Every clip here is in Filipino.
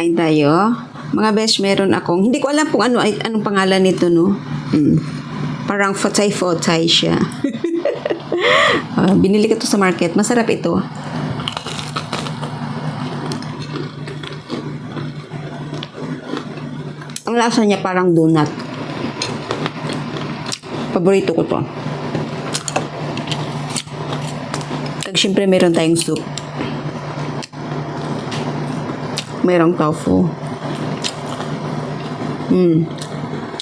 Kain tayo. Mga besh, meron akong, hindi ko alam kung ano, ay, anong pangalan nito, no? Hmm. Parang fotay-fotay siya. Ah, binili ko to sa market. Masarap ito. Ang lasa niya parang donut. Paborito ko to. Kag syempre meron tayong soup. Merong tofu. Hmm.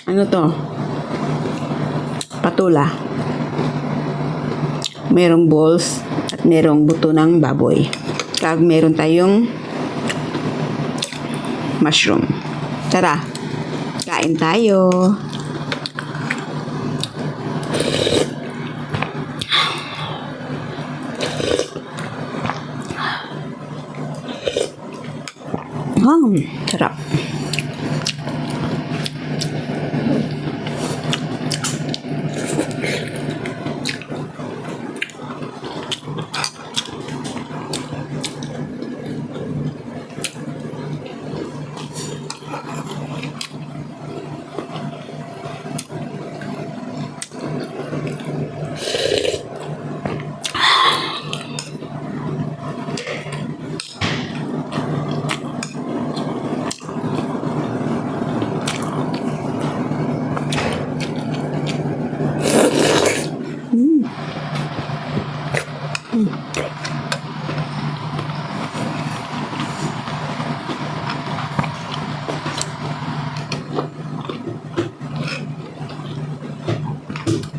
Ano to? Patula. Merong balls at merong buto ng baboy. Kag meron tayong mushroom. Tara, kain tayo. Hmm,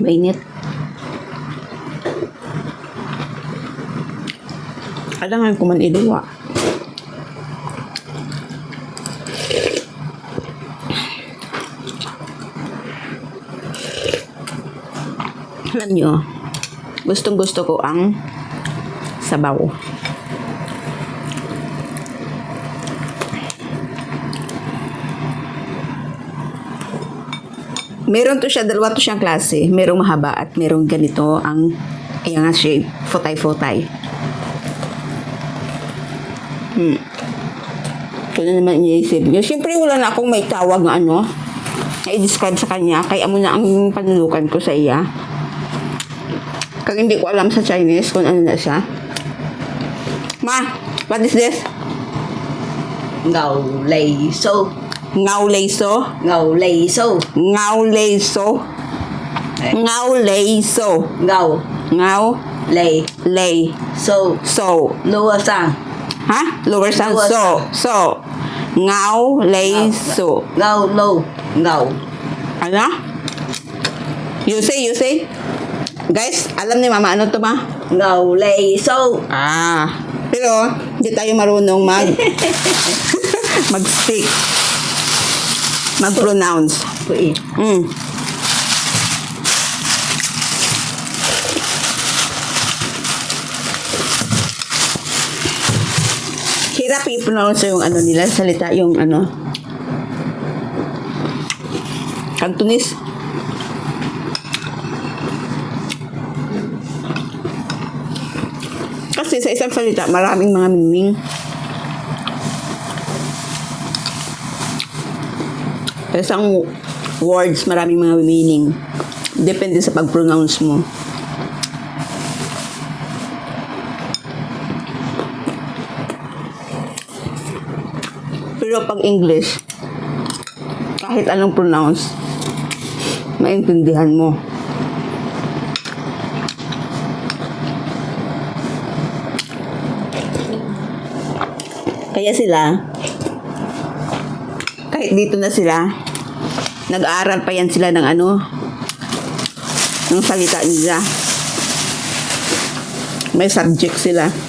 Mainit. Kailangan ko man iluwa. Alam nyo, gustong gusto ko ang sabaw. Meron to siya, dalawa to siyang klase. Merong mahaba at merong ganito ang ayan nga shape, fotay-fotay. Hmm. Na naman iniisip niyo. Siyempre wala na akong may tawag na ano, na i-describe sa kanya. Kaya mo na ang panunukan ko sa iya. Kag hindi ko alam sa Chinese kung ano na siya. Ma, what is this? ngầu lì Ngao leiso? Đấy. Ngao leiso? ngầu Ngao lì lei xô so. lua sang Ha? Lower sound. Lower So. So. Ngao leiso. ngầu lu ngầu Ano? You say, you say? Guys, alam ni mama ano to lì xô Ah. Pero, hindi tayo marunong mag... mag-speak. Mag-pronounce. Quỷ. Mm. Hirap i-pronounce yung ano nila, salita yung ano. Cantonese. Kasi sa isang salita, maraming mga meaning. Isang words, maraming mga meaning. Depende sa pag-pronounce mo. Pero pag English, kahit anong pronounce, maintindihan mo. Kaya sila, kahit dito na sila, nag-aaral pa yan sila ng ano, ng salita nila. May subject sila.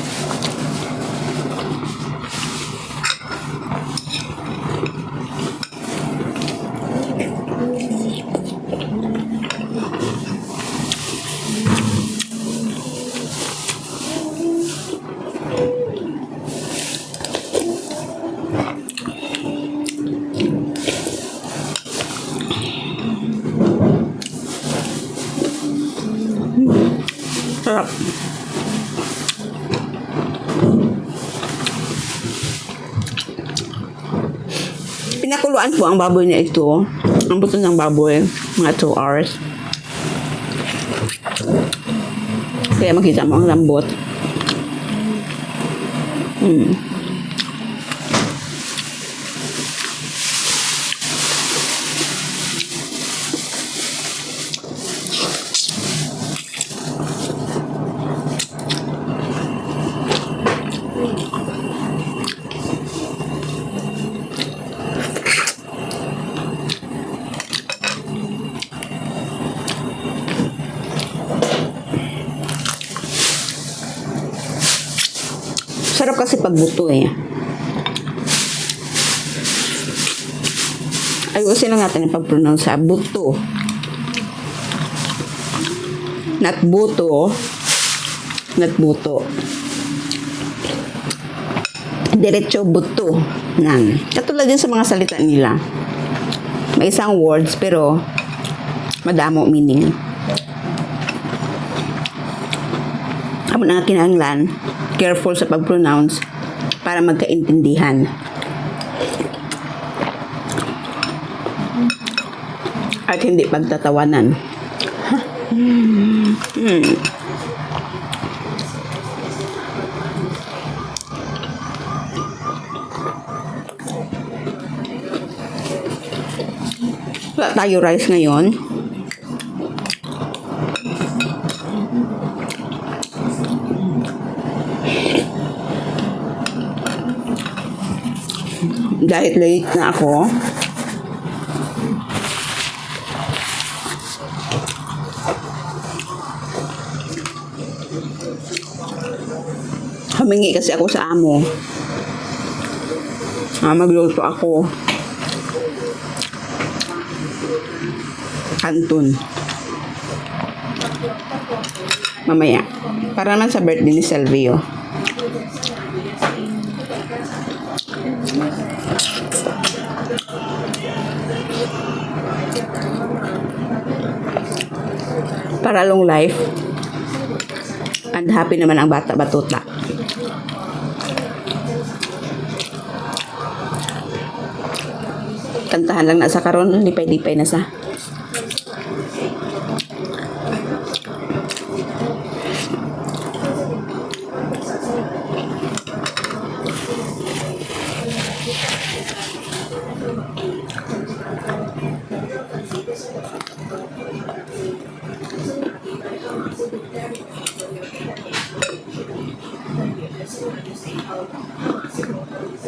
sarap. Pinakuluan po ang baboy na ito. Ang buto ng baboy, mga 2 hours. Kaya makita mo ang lambot. Mm. Sarap kasi pag buto eh. Ayusin lang natin ang pag-pronounce sa buto. Not buto. Not buto. Diretso buto. Nan. Katulad din sa mga salita nila. May isang words pero madamo meaning. Amo na nga kinahanglan, careful sa pag-pronounce para magkaintindihan. At hindi pagtatawanan. Hmm. Wala tayo rice ngayon. Dahil late na ako. Humingi kasi ako sa amo. Ah, magluto ako. Kanton. Mamaya. Para naman sa birthday ni Selvio. Para long life. And happy naman ang bata batuta. Kantahan lang na sa karon, lipay-lipay na sa.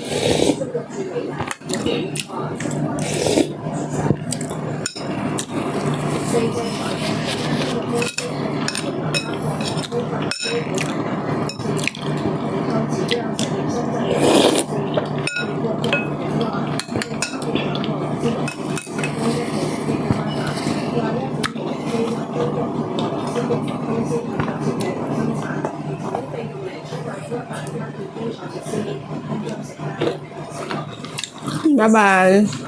ちょっときれいだ。tchau.